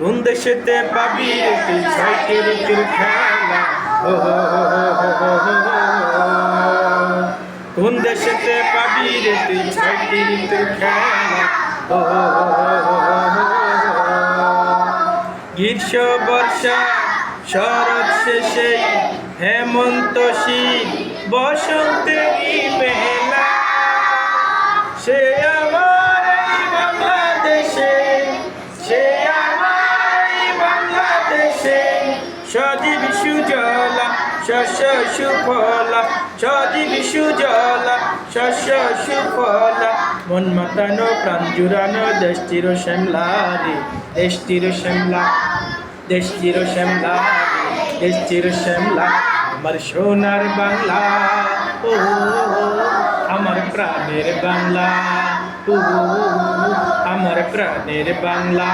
কোন পাবি তুই ছয়টি ঋতুর খেলা। কোন পাবি রে তুই ছয়টি খেলা। গ্রীষ্ম বর্ষা শরৎ শেষে হেমন্ত শীত বসন্তেরই সজীব সুজলা শস্য সুফলা সজীব সুজলা শস্য সুফলা মন মাতানো প্রাণ জুড়ানো দেশটির শ্যামলা রে, দেশটির শ্যামলা দেশটির শ্যামলা দেশটির শ্যামলা। আমার সোনার বাংলা, ও, আমার প্রাণের বাংলা, ও, আমার প্রাণের বাংলা।